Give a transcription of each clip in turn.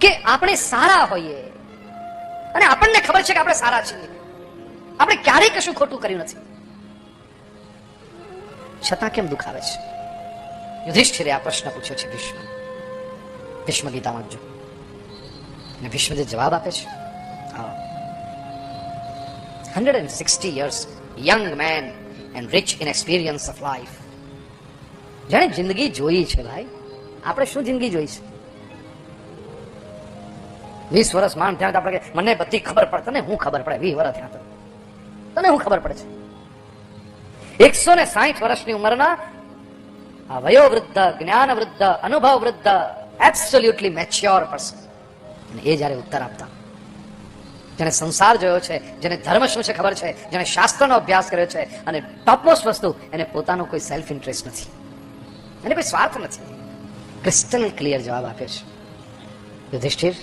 કે આપણે સારા હોઈએ. અને આપણને ખબર છે કે આપણે સારા છીએ. આપણે ક્યારેય કશું ખોટું કર્યું નથી. છતાં કેમ દુખાવે છે? યુધિષ્ઠિરે આ પ્રશ્ન પૂછ્યો છે ભીષ્મ. ભીષ્મ ગીતા વાંચજો. અને ભીષ્મ જે જવાબ આપે છે? Hundred and sixty years young man and rich in experience of life. જેણે જિંદગી જોઈ છે ભાઈ? આપણે શું જિંદગી જોઈ છે? વીસ વર્ષ માણ થયા આપણે મને બધી ખબર પડે. તને હું ખબર પડે? વીસ વર્ષ થયા તને હું ખબર પડે છે? એકસો ને સાહીઠ વર્ષની ઉંમરના આ વયોવૃદ્ધ જ્ઞાન વૃદ્ધ અનુભવ વૃદ્ધ એબ્સોલ્યુટલી મેચ્યોર પર્સન અને એ જ્યારે ઉત્તર આપતા જેને સંસાર જોયો છે, જેને ધર્મ શું છે ખબર છે જેને શાસ્ત્રનો અભ્યાસ કર્યો છે, અને ટોપમોસ્ટ વસ્તુ, એને પોતાનો કોઈ સેલ્ફ ઇન્ટરેસ્ટ નથી. એને કોઈ સ્વાર્થ નથી. ક્રિસ્ટલ ક્લિયર જવાબ આપ્યો છે. યુધિષ્ઠિર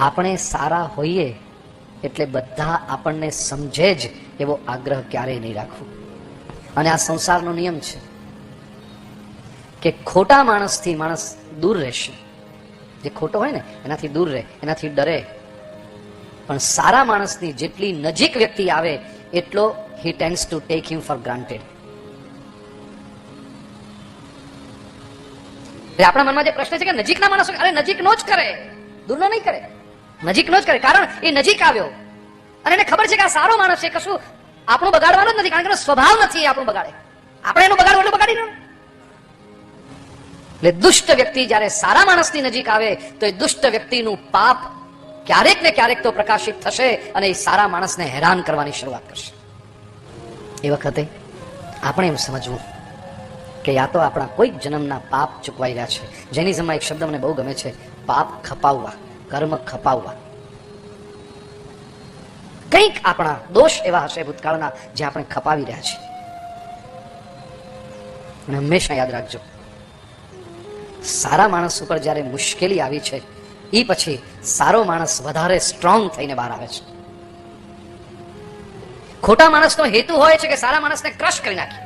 આપણે સારા હોઈએ એટલે બધા આપણને સમજે જ એવો આગ્રહ ક્યારેય નહીં રાખવો. અને આ સંસારનો નિયમ છે કે ખોટા માણસથી માણસ દૂર રહેશે. જે ખોટો હોય ને, એનાથી દૂર રહે, એનાથી ડરે. પણ સારા માણસની જેટલી નજીક વ્યક્તિ આવે, એટલો he tends to take him for granted આપણા મનમાં જે પ્રશ્ન છે કે નજીકના માણસો, અરે નજીકનો જ કરે દૂરનો નહીં કરે. નજીકનો જ કરે, કારણ એ નજીક આવ્યો. અને એને ખબર છે કે આ સારો માણસ છે, કશું આપણું બગાડવાનું જ નથી, કારણ કે સ્વભાવ નથી આપણું બગાડે. આપણે એનું બગાડવું એટલે બગાડી દઉં એટલે દુષ્ટ વ્યક્તિ જ્યારે સારા માણસની નજીક આવે, તો એ દુષ્ટ વ્યક્તિનું પાપ ક્યારેક ને ક્યારેક તો પ્રકાશિત થશે અને એ સારા માણસને હેરાન કરવાની શરૂઆત કરશે. એ વખતે આપણે એમ સમજવું કે યા તો આપણા કોઈક જન્મના પાપ ચૂકવાઈ રહ્યા છે. જેની જેનિઝમમાં એક શબ્દ મને બહુ ગમે છે, પાપ ખપાવવા. કર્મ ખપાવવા. કંઈક આપણા દોષ એવા હશે ભૂતકાળના, જે આપણે ખપાવી રહ્યા છીએ. હંમેશા યાદ રાખજો, સારા માણસ ઉપર જ્યારે મુશ્કેલી આવી છે એ પછી સારો માણસ વધારે સ્ટ્રોંગ થઈને બહાર આવે છે. ખોટા માણસનો હેતુ હોય છે કે સારા માણસને ક્રશ કરી નાખીએ.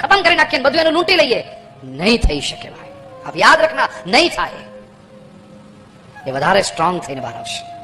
ખતમ કરી નાખીએ બધું એનું લૂંટી લઈએ. નહીં થઈ શકે ભાઈ. યાદ રાખના, નહીં થાય. એ વધારે સ્ટ્રોંગ થઈને બહાર આવશે.